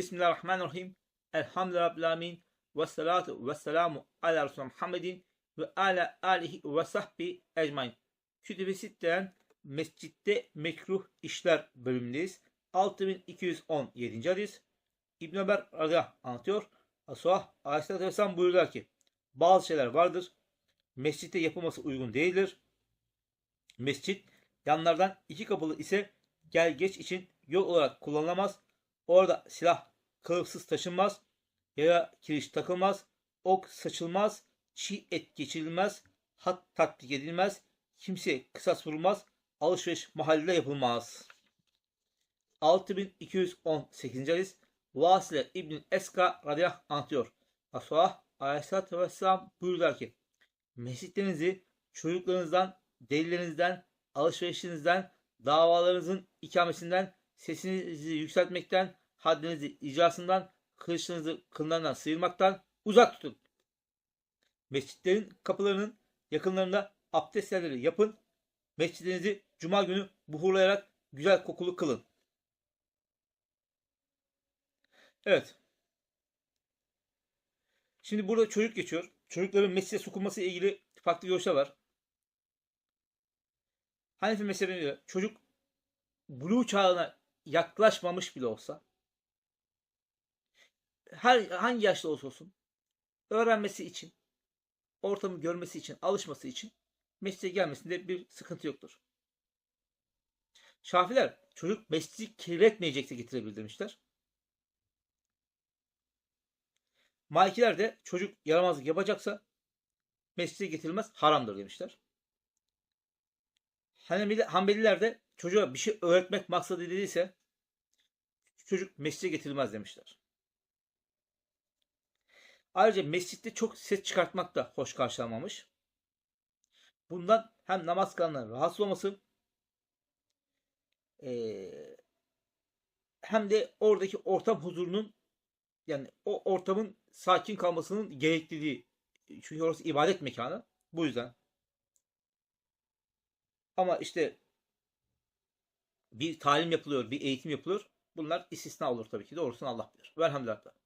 Bismillahirrahmanirrahim. Elhamdülillahi Rabbil. Ve salatu ve selamu ala Resulü Muhammedin ve ala alihi ve sahbi ecmain. Kütüb-i Sitte'den Mescitte Mekruh İşler bölümündeyiz. 6217. hadis. İbn Ömer anh anlatıyor. Resulullah Aleyhisselatü Vesselam buyurdular ki bazı şeyler vardır. Mescitte yapılması uygun değildir. Mescit yanlardan iki kapılı ise gel geç için yol olarak kullanılamaz. Orada silah kılıfsız taşınmaz. Yaya kiriş takılmaz. Ok saçılmaz. Çiğ et geçirilmez. Hat tatbik edilmez. Kimseye kısas vurulmaz. Alışveriş mahallede yapılmaz. 6218. hadis Vasile İbn Eska radıyallahu anh anlatıyor. Resulullah aleyhissalatü vesselam buyurdular ki mescitlerinizi çocuklarınızdan, delilerinizden, alışverişinizden, davalarınızın ikamesinden, sesinizi yükseltmekten, haddinizi icrasından, kılıçlarınızı kınlarından sıyırmaktan uzak tutun. Mescitlerin kapılarının yakınlarında abdest yerleri yapın. Mescidinizi cuma günü buhurlayarak güzel kokulu kılın. Evet. Şimdi burada çocuk geçiyor. Çocukların mescide sokulması ile ilgili farklı görüşler var. Hanefi mezhebine göre çocuk buluğ çağına yaklaşmamış bile olsa her hangi yaşta olsa olsun öğrenmesi için, ortamı görmesi için, alışması için mescide gelmesinde bir sıkıntı yoktur. Şafiler çocuk mescidi kirletmeyecekse getirebilir demişler. Malikiler de çocuk yaramazlık yapacaksa mescide getirilmez haramdır demişler. Hanbeli- Hanbeliler de çocuğa bir şey öğretmek maksadı değilse çocuk mescide getirilmez demişler. Ayrıca mescitte çok ses çıkartmak da hoş karşılanmamış. Bundan hem namaz kılanların rahatsız olması eee, hem de oradaki ortam huzurunun yani o ortamın sakin kalmasının gerekliliği. Çünkü orası ibadet mekanı. Bu yüzden. Ama işte bir talim yapılıyor, bir eğitim yapılıyor. Bunlar istisna olur tabii ki. Doğrusunu Allah bilir. Velhamdülillah.